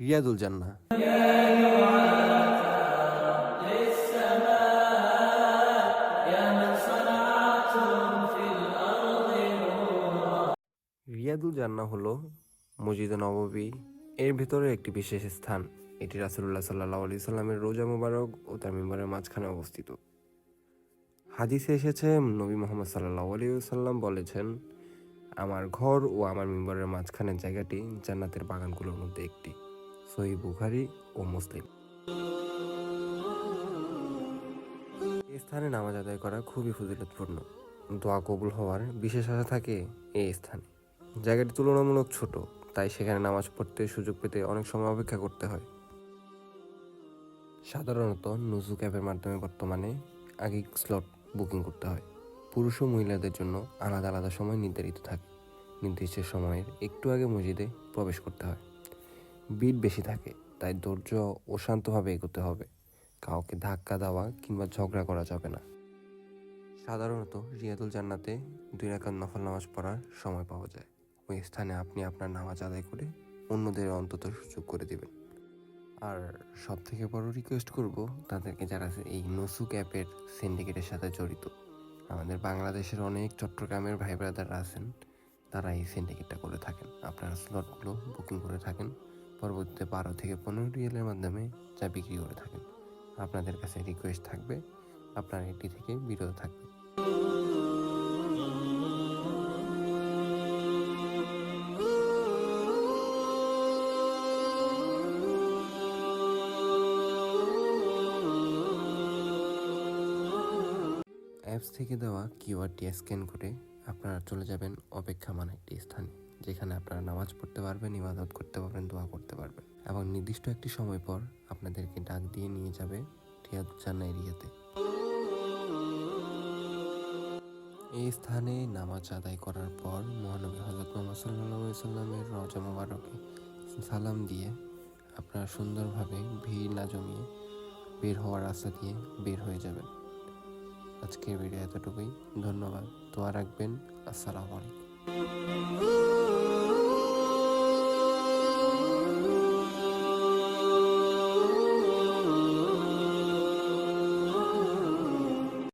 রিয়াদুল জান্না রিয়াদুল জান্না হলো মসজিদে নববী। এর ভেতরে একটি বিশেষ স্থান। এটি রাসুল্লাহ সাল্লাহ আলি সাল্লামের রোজা মুবারক ও তার মেম্বারের মাঝখানে অবস্থিত। হাদিসে এসেছে, নবী মোহাম্মদ সাল্লাহ আলী সাল্লাম বলেছেন, আমার ঘর ও আমার মেম্বারের মাঝখানের জায়গাটি জান্নাতের বাগানগুলোর মধ্যে একটি। সহি বুখারি ও মুসলিম। এই স্থানে নামাজ আদায় করা খুবই ফজিলতপূর্ণ। দোয়া কবুল হওয়ার বিশেষ আশা থাকে এই স্থানে। জায়গাটি তুলনামূলক ছোট, তাই সেখানে নামাজ পড়তে সুযোগ পেতে অনেক সময় অপেক্ষা করতে হয়। সাধারণত নুজু ক্যাবের মাধ্যমে বর্তমানে আগে স্লট বুকিং করতে হয়। পুরুষ ও মহিলাদের জন্য আলাদা আলাদা সময় নির্ধারিত থাকে। নির্দিষ্ট সময়ের একটু আগে মসজিদে প্রবেশ করতে হয়। ভিড় বেশি থাকে, তাই ধৈর্য ও শান্তভাবে এগোতে হবে। কাউকে ধাক্কা দেওয়া কিংবা ঝগড়া করা যাবে না। সাধারণত রিয়াদুল জান্নাতে দুই রাকাত নফল নামাজ পড়ার সময় পাওয়া যায়। ওই স্থানে আপনি আপনার নামাজ আদায় করে অন্যদের অন্তত সুযোগ করে দেবেন। আর সব থেকে বড় রিকোয়েস্ট করব তাদেরকে যারা এই নসুক অ্যাপের সিন্ডিকেটের সাথে জড়িত। আমাদের বাংলাদেশের অনেক চট্টগ্রামের ভাই ব্রাদাররা আছেন, তারা এই সিন্ডিকেটটা করে থাকেন। আপনারা স্লটগুলো বুকিং করে থাকেন। পরবর্তীতে বারো থেকে পনেরো রিয়েলের মাধ্যমে চা বিক্রি করে থাকেন। আপনাদের কাছে রিকোয়েস্ট থাকবে, আপনারা এটি থেকে বিরত থাকবেন অ্যাপস থেকে দেওয়া কিউআরটি স্ক্যান করে আপনারা চলে যাবেন অপেক্ষামান একটি স্থানে। যেখানে আপনারা নামাজ পড়তে পারবেন, ইবাদত করতে পারবেন, দোয়া করতে পারবেন। এবং নির্দিষ্ট একটি সময় পর আপনাদেরকে ডাক দিয়ে নিয়ে যাবে রিয়াদুজান্না এরিয়াতে। এই স্থানে নামাজ আদায় করার পর মহানবী হজরত মোহাম্মদ সাল্লাহ সাল্লামের রজা মোবারকে সালাম দিয়ে আপনারা সুন্দরভাবে ভিড় না জমিয়ে বের হওয়ার রাস্তা দিয়ে বের হয়ে যাবেন। আজকের ভিডিও এতটুকুই। ধন্যবাদ। দোয়া রাখবেন। আসসালামু আলাইকুম। Ooh.